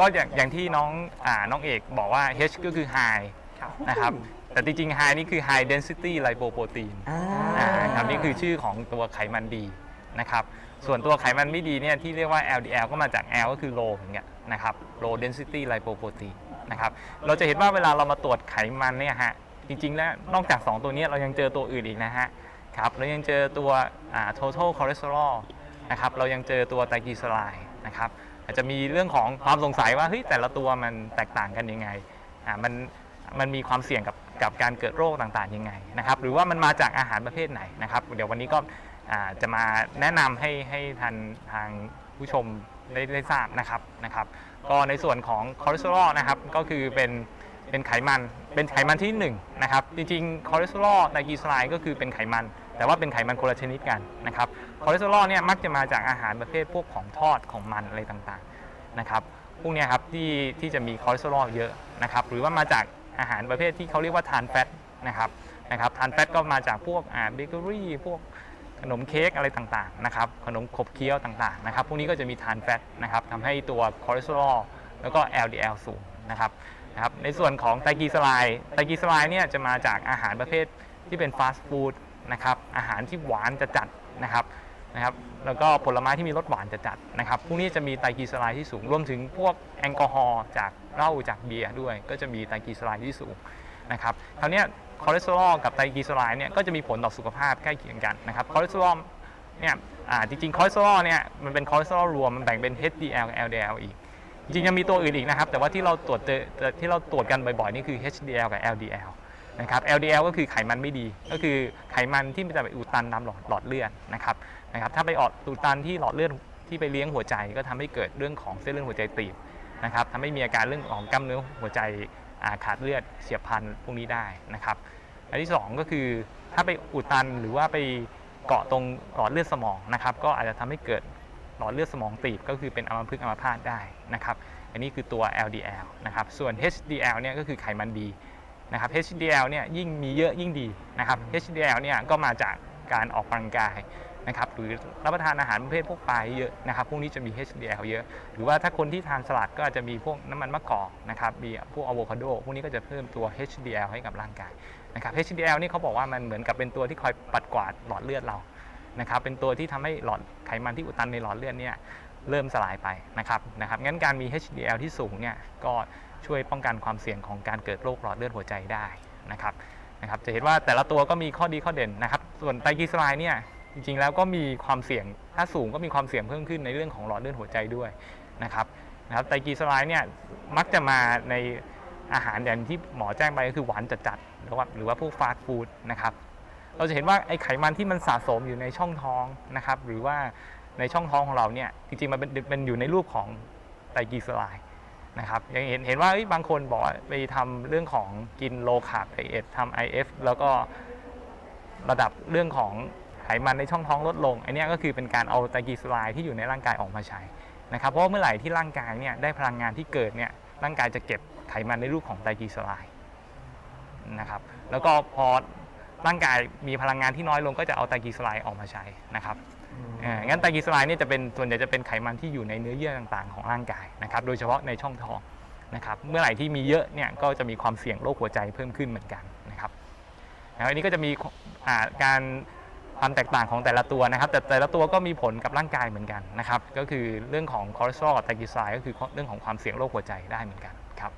ก็อย่างอย่างที่น้องอ่าน้องเอกบอกว่า H ก็คือ high นะครับ แต่จริงๆ high นี่คือ high density lipoprotein อ่าอ่าครับนี่คือชื่อของตัวไขมันดีนะครับ ส่วนตัวไขมันไม่ดีเนี่ยที่เรียกว่า LDL ก็มาจาก L ก็คือ low เหมือนกันนะครับ low density lipoprotein นะครับ เราจะเห็นว่าเวลาเรามาตรวจไขมันเนี่ยฮะ จริงๆ แล้วนอกจาก 2 ตัวเนี้ยเรายังเจอตัวอื่นอีกนะฮะ ครับ เรายังเจอตัวอ่า total cholesterol นะครับเรายังเจอตัวไตรกลีเซอไรด์นะครับอาจจะมีเรื่องของความสงสัยว่าเฮ้ยแต่ละตัวมันแตกต่างกันยังไงอ่ามันมันมีความเสี่ยงกับกับการเกิดโรคต่างๆยังไงนะครับหรือว่ามันมาจากอาหารประเภทไหนนะครับเดี๋ยววันนี้ก็อ่าจะมาแนะนำให้ให้ทันทางผู้ชมได้ได้ทราบนะครับนะครับ ก็ในส่วนของคอเลสเตอรอลนะครับก็คือเป็นเป็นไขมันเป็นไขมันที่หนึ่งนะครับจริงๆคอเลสเตอรอลไตรกลีเซอไรด์ก็คือเป็นไขมัน แต่ว่าเป็นไขมันคนละชนิดกันนะครับคอเลสเตอรอลเนี่ยมักจะมาจากอาหารประเภทพวกของทอดของมันอะไรต่างๆนะครับพวกนี้ครับที่ที่จะมีคอเลสเตอรอลเยอะนะครับหรือว่ามาจากอาหารประเภทที่เขาเรียกว่าทานแฟตนะครับนะครับทานแฟตก็มาจากพวกอ่าเบเกอรี่พวกขนมเค้กอะไรต่างๆนะครับขนมขบเคี้ยวต่างๆนะครับพวกนี้ก็จะมีทานแฟตนะครับทำให้ตัวคอเลสเตอรอลแล้วก็ LDL สูงนะครับนะครับในส่วนของไตรกลีเซอไรด์ไตรกลีเซอไรด์เนี่ยจะมาจากอาหารประเภทที่เป็นฟาสต์ฟู้ด นะครับอาหารที่หวานจะจัดนะครับนะครับแล้วก็ผลไม้ที่มีรสหวานจะจัดนะครับพวกนี้จะมีไตรกลีเซอไรด์ที่สูงรวมถึงพวกแอลกอฮอล์จากเหล้าจากเบียร์ด้วย ก็จะมีไตรกลีเซอไรด์ที่สูงนะครับคราวนี้คอเลสเตอรอลกับไตรกลีเซอไรด์เนี่ยก็จะมีผลต่อสุขภาพใกล้เคียงกันนะครับคอเลสเตอรอลเนี่ยจริงๆคอเลสเตอรอลเนี่ยมันเป็นคอเลสเตอรอลรวมมันแบ่งเป็น HDL LDL อีกจริงๆยังมีตัวอื่นอีกนะครับ แต่ว่าที่เราตรวจเจอที่เราตรวจกันบ่อยๆ นี่คือ HDL กับ LDL นะครับ LDL ก็คือไขมันไม่ดี ก็คือไขมันที่มันจะไปอุดตันตามหลอดหลอดเลือดนะครับนะครับ ถ้าไปออดอุดตันที่หลอดเลือดที่ไปเลี้ยงหัวใจ ก็ทำให้เกิดเรื่องของเส้นเลือดหัวใจตีบนะครับทำให้มีอาการเรื่องของกล้ามเนื้อหัวใจขาดเลือดเฉียบพลันพวกนี้ได้นะครับ อันที่ 2 ก็คือถ้าไปอุดตันหรือว่าไปเกาะตรงหลอดเลือดสมองนะครับ ก็อาจจะทำให้เกิดหลอดเลือดสมองตีบก็คือเป็นอัมพฤกษ์อัมพาตได้นะครับ อันนี้คือตัว LDL นะครับ ส่วน HDL เนี่ยก็คือไขมันดี นะครับ HDL เนี่ยยิ่งมีเยอะยิ่งดีนะครับ HDL เนี่ยก็มาจากการออกกำลังกายนะครับหรือรับประทานอาหารประเภทพวกปลาเยอะนะครับพวกนี้จะมี HDL เยอะ หรือว่าถ้าคนที่ทานสลัดก็อาจจะมีพวกน้ำมันมะกอกนะครับมีพวกอะโวคาโดพวกนี้ก็จะเพิ่มตัว HDL ให้กับร่างกายนะครับ HDL นี่เขาบอกว่ามันเหมือนกับเป็นตัวที่คอยปัดกวาดหลอดเลือดเรานะครับเป็นตัวที่ทำให้หลอดไขมันที่อุดตันในหลอดเลือดเนี่ยเริ่มสลายไปนะครับนะครับงั้นการมี HDL ที่สูงเนี่ยก็ ช่วยป้องกันความเสี่ยงของการเกิดโรคหลอดเลือดหัวใจได้นะครับนะครับ จะเห็นว่าแต่ละตัวก็มีข้อดีข้อเด่นนะครับ ส่วนไตรกลีเซอไรด์เนี่ยจริงๆแล้วก็มีความเสี่ยงถ้าสูงก็มีความเสี่ยงเพิ่มขึ้นในเรื่องของหลอดเลือดหัวใจด้วยนะครับนะครับไตรกลีเซอไรด์เนี่ยมักจะมาในอาหารอย่างที่หมอแจ้งไปก็คือหวานจัดๆหรือว่าหรือว่าพวกฟาสต์ฟู้ดนะครับเราจะเห็นว่าไอ้ไขมันที่มันสะสมอยู่ในช่องท้องนะครับหรือว่าในช่องท้องของเราเนี่ยจริงๆมันเป็นเป็นอยู่ในรูปของไตรกลีเซอไรด์ นะครับยังเห็นเห็นว่าบางคนบอกว่าไปทำเรื่องของกินโลคาร์บไดเอททำ IF แล้วก็ระดับเรื่องของไขมันในช่องท้องลดลงอันเนี้ยก็คือเป็นการเอาไตรกลีเซอไรด์ที่อยู่ในร่างกายออกมาใช้นะครับเพราะเมื่อไหร่ที่ร่างกายเนี่ยได้พลังงานที่เกิดเนี่ยร่างกายจะเก็บไขมันในรูปของไตรกลีเซอไรด์นะครับแล้วก็พอร่างกายมีพลังงานที่น้อยลงก็จะเอาไตรกลีเซอไรด์ออกมาใช้นะครับ อ่องั้นไตรกลีเซอไรด์นี่จะเป็นส่วนใหญ่จะเป็นไขมันที่อยู่ในเนื้อเยื่อต่างๆ ของร่างกายนะครับโดยเฉพาะในช่องท้องนะครับเมื่อไหร่ที่มีเยอะเนี่ยก็จะมีความเสี่ยงโรคหัวใจเพิ่มขึ้นเหมือนกันนะครับแล้วอันนี้ก็จะมีการความแตกต่างของแต่ละตัวนะครับ แต่แต่ละตัวก็มีผลกับร่างกายเหมือนกันนะครับ ก็คือเรื่องของคอเลสเตอรอลกับไตรกลีเซอไรด์ก็คือเรื่องของความเสี่ยงโรคหัวใจได้เหมือนกันครับ